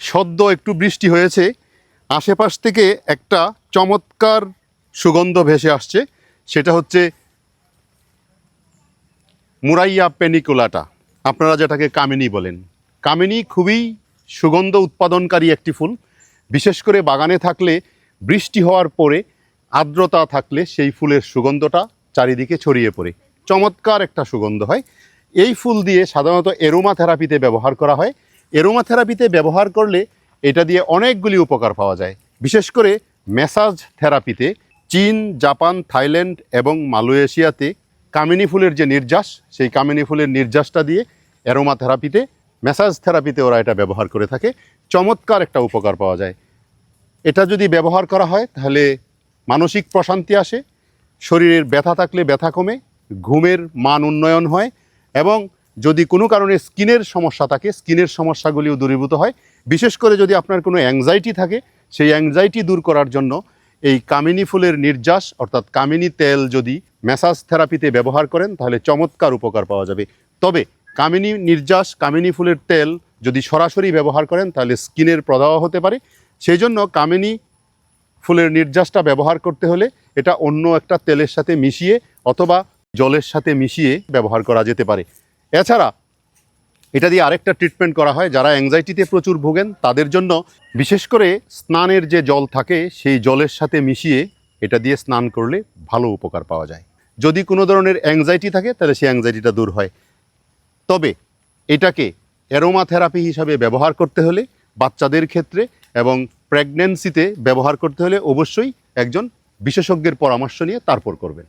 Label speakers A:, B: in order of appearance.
A: সদ্য একটু বৃষ্টি হয়েছে, আশেপাশ থেকে একটা চমৎকার সুগন্ধ ভেসে আসছে, সেটা হচ্ছে মুরাইয়া পেনিকুলাটা। আপনারা যেটাকে কামিনী বলেন। কামিনী খুবই সুগন্ধ উৎপাদনকারী একটি ফুল। বিশেষ করে বাগানে থাকলে, বৃষ্টি হওয়ার পরে আর্দ্রতা থাকলে সেই ফুলের সুগন্ধটা চারিদিকে ছড়িয়ে পড়ে। চমৎকার একটা সুগন্ধ হয়। এই ফুল দিয়ে সাধারণত এরোমা থেরাপিতে ব্যবহার করা হয়। এরোমা থেরাপিতে ব্যবহার করলে এটা দিয়ে অনেকগুলি উপকার পাওয়া যায়। বিশেষ করে ম্যাসাজ থেরাপিতে চীন, জাপান, থাইল্যান্ড এবং মালয়েশিয়াতে কামিনী ফুলের যে নির্যাস, সেই কামিনী ফুলের নির্যাসটা দিয়ে অ্যারোমা থেরাপিতে ম্যাসাজ থেরাপিতে ওরা এটা ব্যবহার করে থাকে। চমৎকার একটা উপকার পাওয়া যায়। এটা যদি ব্যবহার করা হয়, তাহলে মানসিক প্রশান্তি আসে, শরীরের ব্যথা থাকলে ব্যথা কমে, ঘুমের মান উন্নয়ন হয় এবং যদি কোনো কারণে স্কিনের সমস্যা থাকে, স্কিনের সমস্যাগুলিও দূরীভূত হয়। বিশেষ করে যদি আপনার কোনো অ্যাংজাইটি থাকে, সেই অ্যাংজাইটি দূর করার জন্য এই কামিনী ফুলের নির্যাস, অর্থাৎ কামিনী তেল যদি ম্যাসাজ থেরাপিতে ব্যবহার করেন, তাহলে চমৎকার উপকার পাওয়া যাবে। তবে কামিনী নির্যাস, কামিনী ফুলের তেল যদি সরাসরি ব্যবহার করেন, তাহলে স্কিনের প্রদাহ হতে পারে। সেই জন্য কামিনী ফুলের নির্যাসটা ব্যবহার করতে হলে এটা অন্য একটা তেলের সাথে মিশিয়ে অথবা জলের সাথে মিশিয়ে ব্যবহার করা যেতে পারে। এছাড়া এটা দিয়ে আরেকটা ট্রিটমেন্ট করা হয়, যারা অ্যাংজাইটিতে প্রচুর ভোগেন, তাদের জন্য বিশেষ করে স্নানের যে জল থাকে, সেই জলের সাথে মিশিয়ে এটা দিয়ে স্নান করলে ভালো উপকার পাওয়া যায়। যদি কোনো ধরনের অ্যাংজাইটি থাকে, তাহলে সেই অ্যাংজাইটিটা দূর হয়। তবে এটাকে অ্যারোমা থেরাপি হিসাবে ব্যবহার করতে হলে, বাচ্চাদের ক্ষেত্রে এবং প্রেগন্যান্সিতে ব্যবহার করতে হলে অবশ্যই একজন বিশেষজ্ঞের পরামর্শ নিয়ে তারপর করবেন।